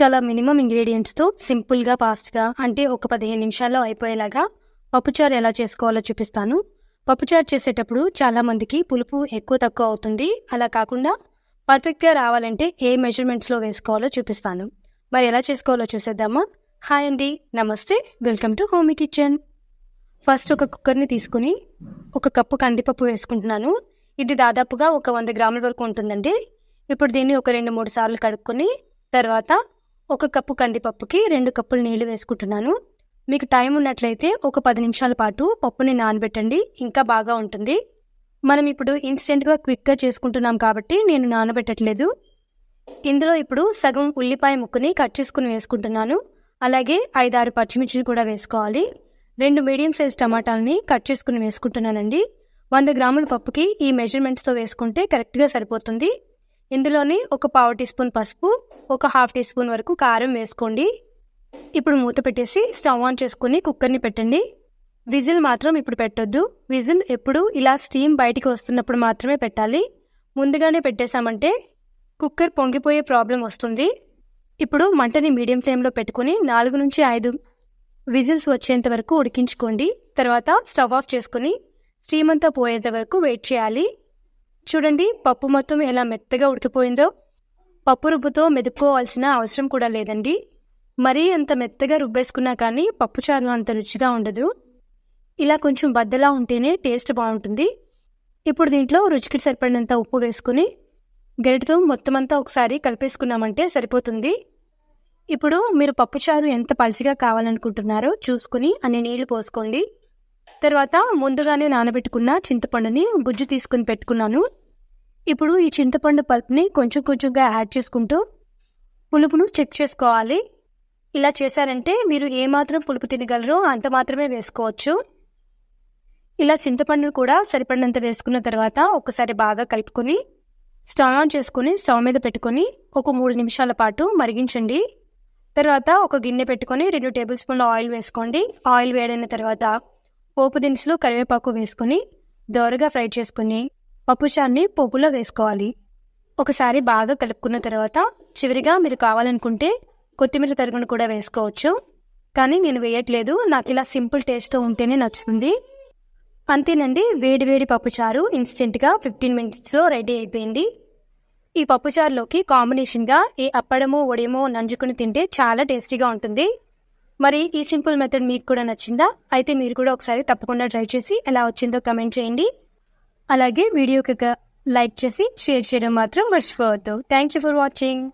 చాలా మినిమం ఇంగ్రీడియంట్స్తో సింపుల్గా ఫాస్ట్గా అంటే ఒక పదిహేను నిమిషాల్లో అయిపోయేలాగా పప్పుచారు ఎలా చేసుకోవాలో చూపిస్తాను. పప్పుచారు చేసేటప్పుడు చాలామందికి పులుపు ఎక్కువ తక్కువ అవుతుంది. అలా కాకుండా పర్ఫెక్ట్గా రావాలంటే ఏ మెజర్మెంట్స్లో వేసుకోవాలో చూపిస్తాను. మరి ఎలా చేసుకోవాలో చూసేద్దామా? హాయ్ అండి నమస్తే welcome to homie kitchen first ఒక కుక్కర్ని తీసుకుని ఒక కప్పు కందిపప్పు వేసుకుంటున్నాను. ఇది దాదాపుగా ఒక వంద గ్రాముల వరకు ఉంటుందండి. ఇప్పుడు దీన్ని ఒక రెండు మూడు సార్లు కడుక్కొని తర్వాత ఒక కప్పు కందిపప్పుకి రెండు కప్పులు నీళ్ళు వేసుకుంటున్నాను. మీకు టైం ఉన్నట్లయితే ఒక పది నిమిషాల పాటు పప్పుని నానబెట్టండి. ఇంకా బాగా ఉంటుంది. మనం ఇప్పుడు ఇన్స్టెంట్గా క్విక్గా చేసుకుంటున్నాం కాబట్టి నేను నానబెట్టట్లేదు. ఇందులో ఇప్పుడు సగం ఉల్లిపాయ ముక్కని కట్ చేసుకుని వేసుకుంటున్నాను. అలాగే ఐదారు పచ్చిమిర్చిని కూడా వేసుకోవాలి. రెండు మీడియం సైజ్ టమాటాలని కట్ చేసుకుని వేసుకుంటున్నానండి. వంద గ్రాముల పప్పుకి ఈ మెజర్మెంట్స్తో వేసుకుంటే కరెక్ట్గా సరిపోతుంది. ఇందులోని ఒక పావు టీ స్పూన్ పసుపు ఒక హాఫ్ టీ స్పూన్ వరకు కారం వేసుకోండి. ఇప్పుడు మూత పెట్టేసి స్టవ్ ఆన్ చేసుకుని కుక్కర్ని పెట్టండి. విజిల్ మాత్రం ఇప్పుడు పెట్టొద్దు. విజిల్ ఎప్పుడు ఇలా స్టీమ్ బయటికి వస్తున్నప్పుడు మాత్రమే పెట్టాలి. ముందుగానే పెట్టేశామంటే కుక్కర్ పొంగిపోయే ప్రాబ్లం వస్తుంది. ఇప్పుడు మంటని మీడియం ఫ్లేమ్లో పెట్టుకుని నాలుగు నుంచి ఐదు విజిల్స్ వచ్చేంత వరకు ఉడికించుకోండి. తర్వాత స్టవ్ ఆఫ్ చేసుకుని స్టీమ్ అంతా పోయేంత వరకు వెయిట్ చేయాలి. చూడండి పప్పు మొత్తం ఎలా మెత్తగా ఉడికిపోయిందో. పప్పు రుబ్బుతో మెదుపుకోవాల్సిన అవసరం కూడా లేదండి. మరీ అంత మెత్తగా రుబ్బేసుకున్నా కానీ పప్పుచారు అంత రుచిగా ఉండదు. ఇలా కొంచెం బద్దలా ఉంటేనే టేస్ట్ బాగుంటుంది. ఇప్పుడు దీంట్లో రుచికి సరిపడినంత ఉప్పు వేసుకుని గరిటతో మొత్తం అంతా ఒకసారి కలిపేసుకున్నామంటే సరిపోతుంది. ఇప్పుడు మీరు పప్పుచారు ఎంత పలుచగా కావాలనుకుంటున్నారో చూసుకుని అన్ని నీళ్ళు పోసుకోండి. తర్వాత ముందుగానే నానబెట్టుకున్న చింతపండుని గుజ్జు తీసుకుని పెట్టుకున్నాను. ఇప్పుడు ఈ చింతపండు పల్ప్ని కొంచెం కొంచెంగా యాడ్ చేసుకుంటూ పులుపును చెక్ చేసుకోవాలి. ఇలా చేశారంటే మీరు ఏమాత్రం పులుపు తినగలరో అంత మాత్రమే వేసుకోవచ్చు. ఇలా చింతపండును కూడా సరిపడినంత వేసుకున్న తర్వాత ఒకసారి బాగా కలుపుకొని స్టవ్ ఆన్ చేసుకుని స్టవ్ మీద పెట్టుకొని ఒక మూడు నిమిషాల పాటు మరిగించండి. తర్వాత ఒక గిన్నె పెట్టుకొని రెండు టేబుల్ స్పూన్ల ఆయిల్ వేసుకోండి. ఆయిల్ వేడైన తర్వాత పోపు దినుసులు కరివేపాకు వేసుకుని దోరగా ఫ్రై చేసుకుని పప్పుచాన్ని పోపులో వేసుకోవాలి. ఒకసారి బాగా కలుపుకున్న తర్వాత చివరిగా మీరు కావాలనుకుంటే కొత్తిమీర తరుగును కూడా వేసుకోవచ్చు. కానీ నేను వేయట్లేదు. నాకు ఇలా సింపుల్ టేస్ట్ ఉంటేనే నచ్చుతుంది. అంతేనండి వేడి వేడి పప్పుచారు ఇన్స్టెంట్గా ఫిఫ్టీన్ మినిట్స్లో రెడీ అయిపోయింది. ఈ పప్పుచారులోకి కాంబినేషన్గా ఈ అప్పడము వడియమో నంజుకుని తింటే చాలా టేస్టీగా ఉంటుంది. మరి ఈ సింపుల్ మెథడ్ మీకు కూడా నచ్చిందా? అయితే మీరు కూడా ఒకసారి తప్పకుండా ట్రై చేసి ఎలా వచ్చిందో కమెంట్ చేయండి. అలాగే వీడియోకి లైక్ చేసి షేర్ చేయడం మాత్రం మర్చిపోవద్దు. Thank you for watching